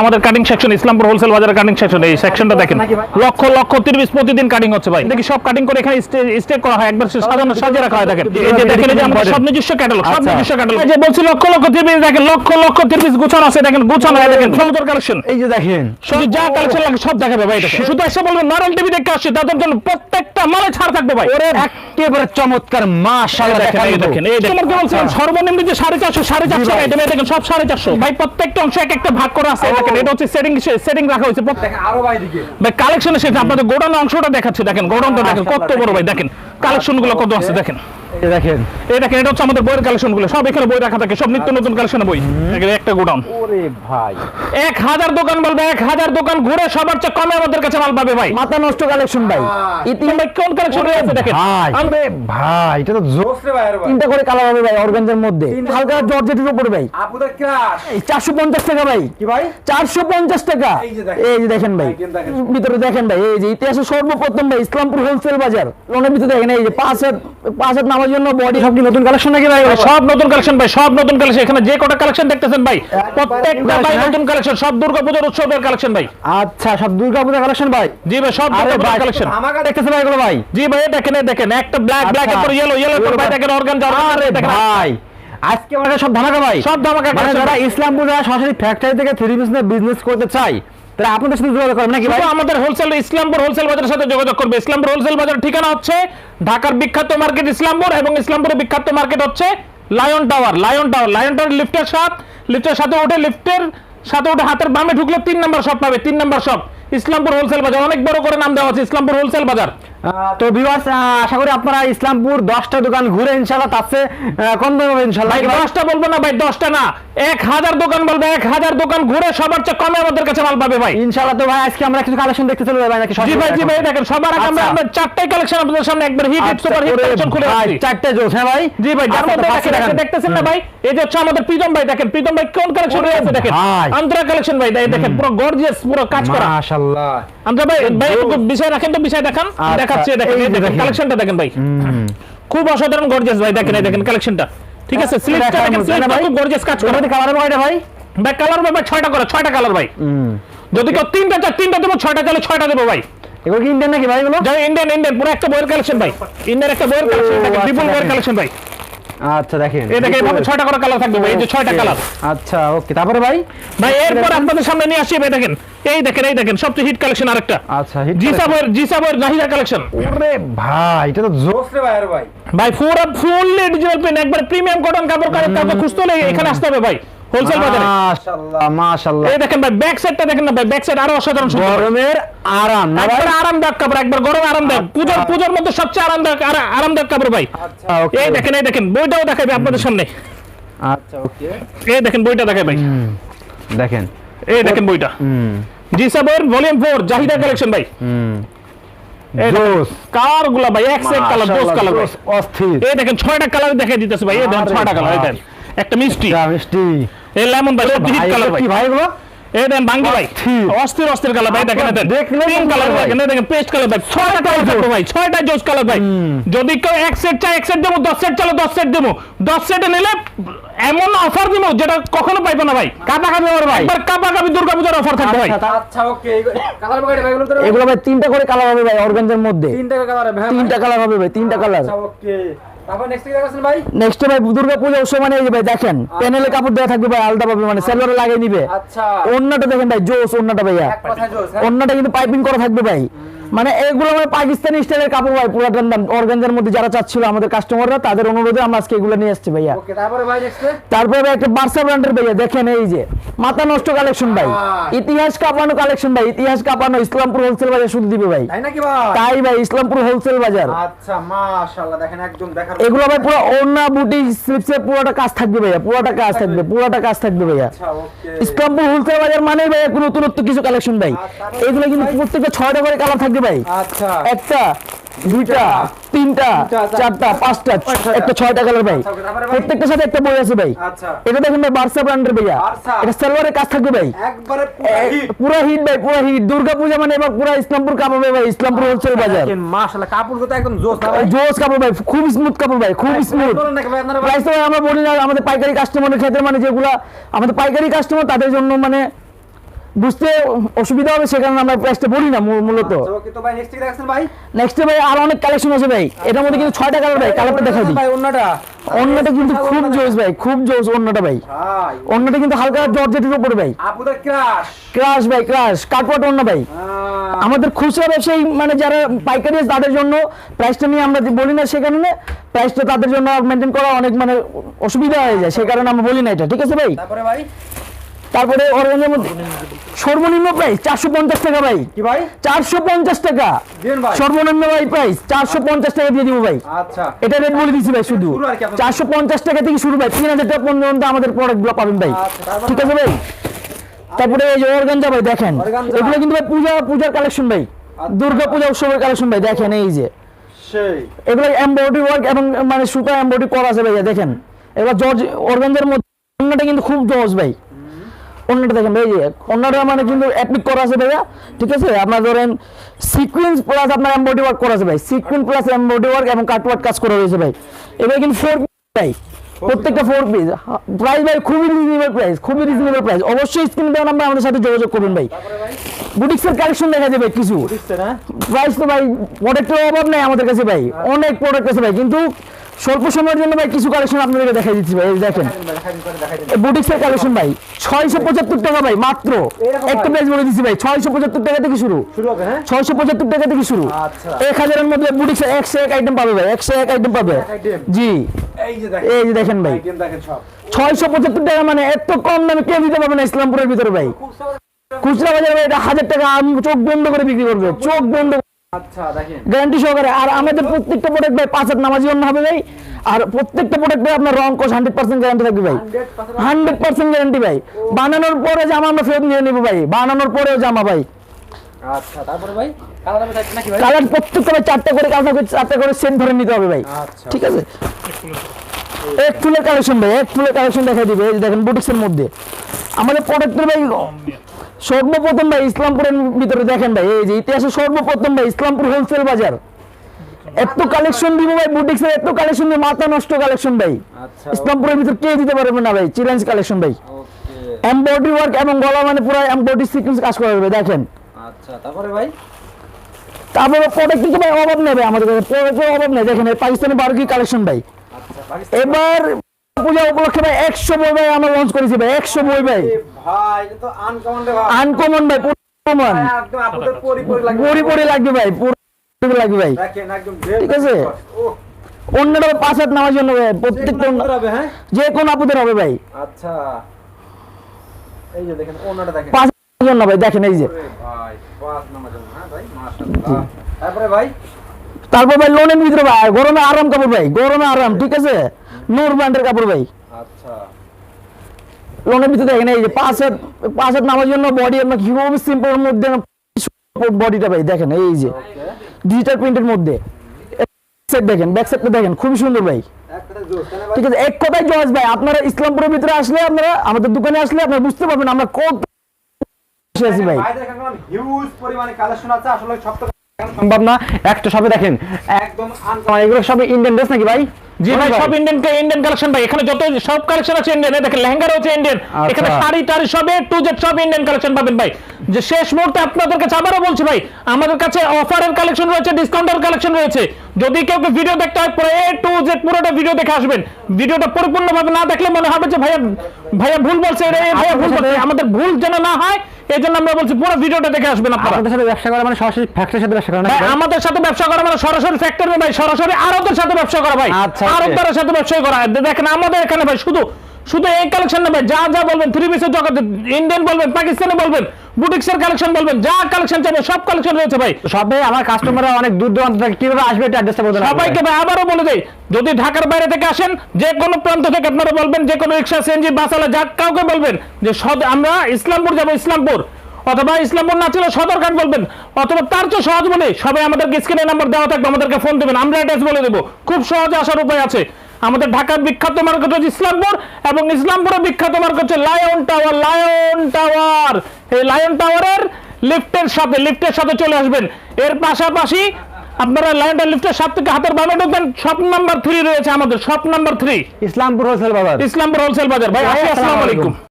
আমাদের cutting section Islampur wholesale বাজারের cutting section এই সেকশনটা দেখেন। লক্ষ লক্ষ তিরিশ প্রতিদিন কাটিং হচ্ছে ভাই। দেখি সব কাটিং করে এখানে স্টেক করা হয় একবার সাজানো সাজিয়ে রাখা হয় দেখেন। এই যে দেখেন এই যে আমাদের সব নিজস্ব ক্যাটালগ সব আচ্ছা। নিজস্ব ক্যাটালগ যে বলছি লক্ষ লক্ষ তিরিশ দেখেন লক্ষ লক্ষ তিরিশ গুছানো আছে দেখেন গুছানো হয় দেখেন সুন্দর কালেকশন এই যে দেখেন। শুধু যা কালেকশন লাগে সব দেখাবে ভাই এটা শুধু এসে বলবেন নারায়ণ টিভি দেখে আসছে তাদের জন্য প্রত্যেকটা মালে ছাড় থাকবে ভাই। ওরে একেবারে চমৎকার মাশাআল্লাহ দেখেন এই দেখেন এই দেখেন। তোমার বলছিলাম সর্বনিম্ন যে সাড়ে চারশো সাড়ে চারশো আইটেম দেখেন সব সাড়ে চারশো। ভাই প্রত্যেকটা অংশ এক একটা ভাগ করা আছে দেখেন এটা হচ্ছে সেটিং সেটিং রাখা হয়েছে ভাই দিকে ভাই কালেকশন এসেছে আপনাদের গোডাউন অংশটা দেখাচ্ছে দেখেন গোডাউনটা দেখেন কত বড় ভাই দেখেন কালেকশনগুলো কত আছে দেখেন। দেখেন। এই দেখেন এটা হচ্ছে আমাদের বইয়ের কালেকশন সব এখানে বই রাখা থাকে সব নিত্য নতুন কালেকশনের বই। দেখেন একটা গোডাউন। ওরে ভাই। এক হাজার দোকান বলবে এক হাজার দোকান ঘুরে সবার চেয়ে কমে আমাদের কাছে মাল পাবে ভাই। মাথা নষ্ট কালেকশন ভাই। ইতি কোন কালেকশন রয়েছে দেখেন? ভাই। ভাই এটা তো জোস বসরে ভাই তিনটা করে কালার হবে ভাই অর্গানজার মধ্যে। হালকা জর্জেটের উপরে ভাই। ক্রাশ। টাকা ভাই। কি ভাই? চারশো পঞ্চাশ টাকা। এই যে দেখেন। এই যে দেখেন ভাই। ভিতরে দেখেন ভাই এই যে ইতিহাসে সর্বপ্রথম ভাই ইসলামপুর হোলসেল বাজার। লোনের ভিতরে দেখেন এই যে পাঁচ হাত পাঁচ হাত নামার জন্য বডি সব কি নতুন কালেকশন নাকি ভাই? সব নতুন কালেকশন ভাই সব নতুন কালেকশন এখানে যে কটা কালেকশন দেখতেছেন ভাই প্রত্যেকটা ভাই নতুন কালেকশন সব দুর্গাপূজার উৎসবের কালেকশন ভাই। আচ্ছা সব দুর্গা পূজা কালেকশন ভাই? জি ভাই সব দুর্গাপূজার কালেকশন আমাকে দেখতেছে ভাই এগুলো ভাই? জি ভাই দেখেন দেখেন একটা ব্ল্যাক ব্ল্যাক এর আচ্ছা। পর ইয়েলো ইয়েলো পর ভাই দেখেন অর্গান আরে ভাই আজকে মানে সব ধামাকা ভাই। সব ধামাকা মানে যারা ইসলামপুর সরাসরি ফ্যাক্টরি থেকে থ্রি বিজনেস করতে চাই তারা আপনাদের সাথে যোগাযোগ করবেন নাকি ভাই? আমাদের হোলসেল ইসলামপুর হোলসেল বাজারের সাথে যোগাযোগ করবে। ইসলামপুর হোলসেল বাজার ঠিকানা হচ্ছে ঢাকার বিখ্যাত মার্কেট ইসলামপুর এবং ইসলামপুরের বিখ্যাত মার্কেট হচ্ছে Lion Tower Lion Tower Lion Tower লিফটের সাথে লিফটের সাথে উঠে লিফটের সাথে উঠে হাতের বামে ঢুকলে তিন নম্বর শপ পাবে তিন নম্বর শপ ইসলামপুর হোলসেল বাজার অনেক বড় করে নাম দেওয়া আছে ইসলামপুর হোলসেল বাজার। তো ভিউয়ার্স আশা করি আপনারা ইসলামপুর দশটা দোকান ঘুরে ইনশাল্লাহ তার চেয়ে কম দামে হবে ইনশাল্লাহ ভাই দশটা বলব না ভাই দশটা না। এক হাজার দোকান বলবে এক হাজার দোকান ঘুরে সবার চেয়ে কমে আমাদের কাছে মাল পাবে ভাই। ইনশাল্লাহ তো ভাই আজকে আমরা কিছু কালেকশন দেখতে চলে যাব নাকি জি ভাই জি ভাই দেখেন সবার আগে আমরা আচ্ছা। আমরা চারটাই কালেকশন আপনাদের সামনে একবার hit hit super hit collection খুলে রাখছি চারটে জোস হ্যাঁ ভাই? জি ভাই যার আচ্ছা, মধ্যে দেখেন দেখতেছেন না ভাই? এই যে হচ্ছে আমাদের প্রীতম ভাই দেখেন প্রীতম ভাই কোন কালেকশন রয়েছে দেখেন? ভাই। আন্দ্রা কালেকশন ভাই দেখেন পুরো গর্জিয়াস পুরো কাজ করা। মাশাআল্লাহ। আন্দ্রা ভাই ভাই একটু বিষয় রাখেন তো বিষয় দেখান। আচ্ছা, দেখাচ্ছি দেখেন দেখেন। কালেকশনটা দেখেন ভাই। খুব অসাধারণ গর্জিয়াস ভাই দেখেন এই দেখেন কালেকশনটা ঠিক আছে স্লিপটা দেখেন স্লিপটা ভাই? খুব গর্জিয়াস কাজ করা। কালার কয়টা ভাই? ভাই কালার ভাই ছয়টা করে ছয়টা কালার ভাই। যদি কেউ তিনটা চার তিনটা দেবো ছয়টা চাইলে ছয়টা দেবো ভাই। এগুলো কি ইন্ডিয়ান নাকি ভাই এগুলো? ইন্ডিয়ান ইন্ডিয়ান পুরো একটা বইয়ের কালেকশন ভাই। ইন্ডিয়ান একটা বইয়ের কালেকশন ও, আচ্ছা, বিপুল বইয়ের কালেকশন ভাই। আচ্ছা দেখেন। এই দেখেন এভাবে 6টা করে কালার থাকবে ভাই এই যে 6টা কালার আচ্ছা ওকে তারপরে ভাই? ভাই এরপর আপনাদের সামনে নিয়ে আসি ভাই দেখেন। এই দেখেন এই দেখেন সবচেয়ে হিট কালেকশন আরেকটা। আচ্ছা জিসাবর জিসাবর বইয়ের জিসা নাহিদা কালেকশন আরে ভাই এটা তো জোস রে ভাই ভাই। ভাই পুরো ফুললি ডিজিটাল পেন একবার প্রিমিয়াম কটন কাপড় কাপড় কাপড় খুঁজতে হলে এখানে আসতে হবে ভাই। হোলসেল বাজারে। মাশাআল্লাহ মাশাআল্লাহ। এই দেখেন ভাই ব্যাক সাইডটা দেখেন না ভাই ব্যাক সাইড আরও অসাধারণ সুন্দর। গরমের আরাম একবার আরামদায়ক কাপড় একবার গরম আরামদায়ক। পূজার পূজার মধ্যে সবচেয়ে আরামদায়ক আর- আরামদায়ক কাপড় ভাই। আচ্ছা এই দেখেন এই দেখেন বইটাও দেখাবে আপনাদের সামনে। আচ্ছা ওকে এই দেখেন বইটা দেখাবে ভাই। দেখেন। এই দেখেন বইটা। হুম। জিসা বইয়ের ভলিউম ফোর জাহিদা কালেকশন ভাই। হুম। কালারগুলা ভাই এক সেট কালার দোস কালার অস্থির। এই দেখেন ছয়টা কালার দেখাই দিতেছে ভাই এই দেখেন ছয়টা কালার এই দেখেন। একটা মিষ্টি। মিষ্টি। এই লেমন ভাই সব কালার ভাই ভাই এগুলো? এই দেখেন বাঙ্গি ভাই। অস্থির। অস্থির অস্থির কালার ভাই দেখেন আপনার দেখেন দেখলে তিন কালার দেখেন দেখেন পেস্ট কালার ভাই। ছয়টা কালার থাকবে ভাই ছয়টা জোস কালার ভাই। যদি কেউ এক সেট চাই এক সেট দেবো দশ সেট চলো দশ সেট দেবো। দশ সেটে নিলে এমন অফার দিব যেটা কখনো পাইবো না ভাই। খাবে ওর ভাই। একবার কাপা কাপি দুর্গা পূজার অফার থাকবে ভাই। আচ্ছা, আচ্ছা ওকে কালার ভাই এগুলো ভাই তিনটা করে কালার হবে ভাই অর্গানজার মধ্যে। তিনটা কালার ভাই তিনটা কালার হবে ভাই তিনটা কালার। আচ্ছা ওকে। তারপর নেক্সট ভাই? দুর্গা পূজা মানে এই ভাই দেখেন প্যানেলে কাপড় দেওয়া থাকবে ভাই আলাদা পাবে মানে সেলভারে লাগিয়ে নিবে। আচ্ছা। অন্যটা দেখেন ভাই জোস অন্যটা ভাইয়া। হ্যাঁ। অন্যটা কিন্তু পাইপিং করা থাকবে ভাই। মানে এগুলো মানে পাকিস্তানি স্টাইলের কাপড় ভাই পুরাতন দাম। অর্গানজার মধ্যে যারা চাচ্ছিল আমাদের কাস্টমাররা তাদের অনুরোধে আমরা আজকে এগুলো নিয়ে আসছি ভাইয়া। ওকে তারপরে ভাই তারপরে ভাই একটা বার্সা ব্র্যান্ডের ভাইয়া দেখেন এই যে। মাথা নষ্ট কালেকশন ভাই। ইতিহাস কাঁপানো কালেকশন ভাই ইতিহাস কাঁপানো ইসলামপুর হোলসেল বাজার শুধু দিবে ভাই। তাই ভাই? তাই ভাই ইসলামপুর হোলসেল বাজার। আচ্ছা মাশাআল্লাহ দেখেন একদম দেখার এগুলো ভাই পুরো ওড়না বুটি স্লিপসে পুরোটা কাজ থাকবে ভাইয়া পুরোটা কাজ থাকবে পুরোটা কাজ থাকবে ভাইয়া। আচ্ছা ওকে ইসলামপুর হোলসেল বাজার মানে ভাই একটু নতুনত্ব কিছু কালেকশন ভাই। এগুলো কিন্তু প্রত্যেকটা ছয়টা করে কালার থাকবে ভাই? আচ্ছা। একটা দুইটা তিনটা চারটা। পাঁচটা একটা ছয়টা কালার ভাই। আচ্ছা, প্রত্যেকটার সাথে একটা বই আছে ভাই। আচ্ছা। এটা দেখেন ভাই বার্সা ব্র্যান্ডের ভাইয়া। এটা সালোয়ারের কাজ থাকবে ভাই। একবারে পুরো হিট ভাই পুরো হিট দুর্গা পূজা মানে এবার পুরো ইসলামপুর কামাবে ভাই ইসলামপুর হোলসেল বাজার। মাশাআল্লাহ কাপড় তো একদম জোস ভাই? জোস কাপড় ভাই খুব স্মুথ কাপড় ভাই খুব স্মুথ প্রাইস তো আমরা বলি না আমাদের পাইকারি কাস্টমারের ক্ষেত্রে মানে যেগুলা আমাদের পাইকারি কাস্টমার তাদের জন্য মানে বুঝতে অসুবিধা হবে সে কারণে আমরা প্রাইসটা বলি না মূলত। আচ্ছা, নেক্সট ভাই আর অনেক কালেকশন আছে ভাই। এটার মধ্যে কিন্তু ছয়টা কালার ভাই কালারটা দেখা দিই। অন্যটা। অন্যটা কিন্তু খুব জোস ভাই। খুব জোস অন্যটা ভাই। ভাই। অন্যটা কিন্তু হালকা জর্জেটের উপরে ভাই। আপুদের ক্রাশ ক্রাশ ভাই ক্রাশ কাটওয়াট অন্য ভাই। আমাদের খুচরা ব্যবসায়ী মানে যারা পাইকারি আছে তাদের জন্য প্রাইসটা নিয়ে আমরা বলি না সে কারণে প্রাইসটা তাদের জন্য মেনটেন করা অনেক মানে অসুবিধা হয়ে যায় সে কারণে আমরা বলি না এটা। ঠিক আছে ভাই? তারপরে ভাই তারপরে অরগানের মধ্যে সর্বনিম্ন প্রাইস চারশো পঞ্চাশ টাকা ভাই। কি ভাই? চারশো পঞ্চাশ টাকা। সর্বনিম্ন ভাই প্রাইস চারশো পঞ্চাশ টাকা দিয়ে দিব ভাই। আচ্ছা। এটা রেট বলে দিচ্ছি ভাই শুধু? চারশো পঞ্চাশ টাকা থেকে শুরু ভাই। তিন হাজার টাকা পর্যন্ত আমাদের প্রোডাক্টগুলো পাবেন ভাই। আচ্ছা, ঠিক আছে ভাই? তারপরে এই যে অর্গানজা ভাই দেখেন। এগুলো কিন্তু ভাই পূজা পূজার কালেকশন ভাই। দুর্গা পূজা উৎসবের কালেকশন ভাই দেখেন এই যে। এগুলো এমব্রয়ডারি ওয়ার্ক এবং মানে সুতা এমব্রয়ডারি করা আছে ভাইয়া দেখেন। এগুলো জর্জ অর্গানজার মধ্যে কিন্তু খুব জজ ভাই। অন্যটা দেখেন ভাই অন্যটা মানে কিন্তু অ্যাপ্লিক করা আছে ভাইয়া ঠিক আছে? আপনার ধরেন সিকুয়েন্স প্লাস আপনার এমব্রয়ডারি ওয়ার্ক করা আছে ভাই সিকুয়েন্স প্লাস এমব্রয়ডারি ওয়ার্ক এবং কাট ওয়ার্ক কাজ করা রয়েছে ভাই। এবার কিন্তু ফোর ভাই প্রত্যেকটা ফোর পিস প্রাইস ভাই খুবই রিজনেবল প্রাইস খুবই রিজনেবল প্রাইস অবশ্যই স্ক্রিন দেওয়া নাম্বার আমাদের সাথে যোগাযোগ করবেন ভাই। বুটিক্সের কালেকশন দেখা যাবে কিছু। হ্যাঁ? প্রাইস তো ভাই প্রোডাক্টের অভাব নেই আমাদের কাছে ভাই অনেক প্রোডাক্ট আছে ভাই কিন্তু স্বল্প সময়ের জন্য ভাই কিছু কালেকশন আপনাদেরকে দেখাই দিচ্ছি ভাই দেখেন। বুটিক্সের কালেকশন ভাই ছয়শো পঁচাত্তর টাকা ভাই মাত্র। একটা প্রাইস বলে দিচ্ছি ভাই ছয়শো পঁচাত্তর টাকা থেকে শুরু। হ্যাঁ? ছয়শো পঁচাত্তর টাকা থেকে শুরু। আচ্ছা। এক হাজারের মধ্যে বুটিক্সের একশো এক আইটেম পাবে ভাই একশো এক আইটেম পাবে। জি। এই যে দেখেন। ভাই। ছয়শো পঁচাত্তর টাকা মানে এত কম দামে কেউ দিতে পারবে না ইসলামপুরের ভিতরে ভাই? খুচরা বাজারে ভাই এটা হাজার টাকা আম চোখ বন্ধ করে বিক্রি করবে চোখ বন্ধ গ্যারান্টি সহকারে আর আমাদের প্রত্যেকটা প্রোডাক্ট ভাই পাঁচ হাত নামাজি অন্য হবে ভাই। আর প্রত্যেকটা প্রোডাক্ট ভাই আপনার রং কোষ হান্ড্রেড পার্সেন্ট গ্যারান্টি থাকবে ভাই। হান্ড্রেড পার্সেন্ট গ্যারান্টি ভাই। বানানোর পরে জামা আমরা ফেরত নিয়ে নেব ভাই। বানানোর পরেও জামা ভাই। আচ্ছা তারপরে ভাই? কালার কালার প্রত্যেকটা চারটা করে কালার করে চারটা করে সেন্ট ধরে নিতে হবে ভাই। আচ্ছা। ঠিক আছে? এক ফুলের কালেকশন ভাই এক ফুলের কালেকশন দেখা দিবে। দেখেন বুটিক্সের মধ্যে। আমাদের প্রোডাক্টের ভাই সর্বপ্রথম ভাই ইসলামপুরের ভিতরে দেখেন ভাই এই যে ইতিহাসে সর্বপ্রথম ভাই ইসলামপুর হোলসেল বাজার। এত কালেকশন দিব ভাই বুটিক্সের এত কালেকশন দিয়ে মাথা নষ্ট কালেকশন ভাই। আচ্ছা ইসলামপুরের ভিতরে কে দিতে পারবে না ভাই চ্যালেঞ্জ কালেকশন ভাই। ওকে এমব্রয়ডারি ওয়ার্ক এবং গলা মানে পুরো এমব্রয়ডারি সিকোয়েন্স কাজ করা হবে দেখেন। আচ্ছা তারপরে ভাই? তারপরে প্রোডাক্ট কিন্তু ভাই অভাব নেই ভাই আমাদের কাছে প্রোডাক্টের অভাব নেই। দেখেন এই পাকিস্তানি বারকি কালেকশন ভাই। আচ্ছা পাকিস্তান এবার পূজা উপলক্ষে ভাই একশো বই ভাই আমরা লঞ্চ করেছি ভাই একশো বই ভাই। এ ভাই এটা তো আনকমন ভাই। আনকমন লাগবে। ভাই পুরো লাগবে ভাই। ঠিক আছে? অন্যটা পাঁচ হাত নামার জন্য ভাই হ্যাঁ? যে কোন আপুদের হবে ভাই। আচ্ছা। এই যে দেখেন ওনাটা দেখেন। পাঁচ জন্য ভাই দেখেন এই যে। ভাই পাঁচ নাম্বার জন্য হ্যাঁ ভাই মাশাআল্লাহ। তারপরে ভাই? তারপর ভাই লোনের ভিতরে ভাই গরমে আরাম কাপড় ভাই গরমে আরাম ঠিক আছে? নূর ব্র্যান্ডের কাপড় ভাই। আচ্ছা। লোনের ভিতরে দেখেন এই যে পাঁচ হাত নামার জন্য বডি খুবই সিম্পলের মধ্যে বডিটা ভাই দেখেন এই যে। ডিজিটাল প্রিন্টের মধ্যে। সেট দেখেন ব্যাক সেটটা দেখেন খুবই সুন্দর ভাই। ঠিক আছে এক কথায় জজ ভাই আপনারা ইসলামপুরের ভিতরে আসলে আপনারা আমাদের দোকানে আসলে আপনারা বুঝতে পারবেন আমরা কত আছি ভাই। হিউজ পরিমাণে কালেকশন আছে আসলে সব সম্ভব না। একটা সবে দেখেন একদম এগুলো সব ইন্ডিয়ান ড্রেস নাকি ভাই? জি ভাই সব ইন্ডিয়ান ইন্ডিয়ান কালেকশন ভাই। এখানে যত সব কালেকশন আছে ইন্ডিয়ান দেখেন লেহেঙ্গা রয়েছে ইন্ডিয়ান আচ্ছা। এখানে শাড়ি টাড়ি সবে টু জেড সব ইন্ডিয়ান কালেকশন পাবেন ভাই। যে শেষ মুহূর্তে আপনাদের কাছে আবারও বলছি ভাই আমাদের কাছে অফারের কালেকশন রয়েছে ডিসকাউন্টের কালেকশন রয়েছে। যদি কেউ ভিডিও দেখতে হয় পুরো এ টু জেড পুরোটা ভিডিও দেখে আসবেন। ভিডিওটা পরিপূর্ণভাবে না দেখলে মনে হবে যে ভাইয়া ভাইয়া ভুল বলছে ভাইয়া ভুল বলছে। আমাদের ভুল যেন না হয় এই জন্য আমরা বলছি পুরো ভিডিওটা দেখে আসবেন আপনারা। আমাদের সাথে ব্যবসা করা মানে সরাসরি ফ্যাক্টরির সাথে ব্যবসা করা না আমাদের সাথে ব্যবসা করা মানে সরাসরি ফ্যাক্টরি ভাই সরাসরি আরবদের সাথে ব্যবসা করা ভাই। আরবদের সাথে ব্যবসা করা। দেখেন আমাদের এখানে ভাই শুধু শুধু এই কালেকশন না ভাই যা যা বলবেন থ্রি পিসের জগতে ইন্ডিয়ান বলবেন পাকিস্তানি বলবেন বুটিক্সের কালেকশন বলবেন যা কালেকশন চাইবে সব কালেকশন রয়েছে ভাই। সবে আমার কাস্টমাররা অনেক দূর দূরান্ত থেকে কীভাবে আসবে এটা অ্যাড্রেসটা বলতে সবাইকে ভাই আবারও বলে দেই যদি ঢাকার বাইরে থেকে আসেন যে কোনো প্রান্ত থেকে আপনারা বলবেন যে কোনো রিক্সা সিএনজি বাসালা যা কাউকে বলবেন যে সদ- আমরা ইসলামপুর যাব ইসলামপুর। অথবা ইসলামপুর না ছিল সদরঘাট বলবেন অথবা তার চেয়ে সহজ বলে সবাই আমাদেরকে স্ক্রিনে নাম্বার দেওয়া থাকবে আমাদেরকে ফোন দেবেন আমরা অ্যাড্রেস বলে দেবো। খুব সহজে আসার উপায় আছে। আমাদের ঢাকার বিখ্যাত মার্কেট হচ্ছে ইসলামপুর এবং ইসলামপুরের বিখ্যাত মার্কেট হচ্ছে লায়ন টাওয়ার লায়ন টাওয়ার। এই লায়ন টাওয়ারের লিফটের সাথে লিফটের সাথে চলে আসবেন। এর পাশাপাশি আপনারা লাইনটা লিফটের সাত থেকে হাতের বামে ঢুকবেন। শপ নাম্বার থ্রি রয়েছে আমাদের shop number three Islampur wholesale বাজার। ইসলামপুর হোলসেল বাজার। ভাই আসি, আসসালামু আলাইকুম।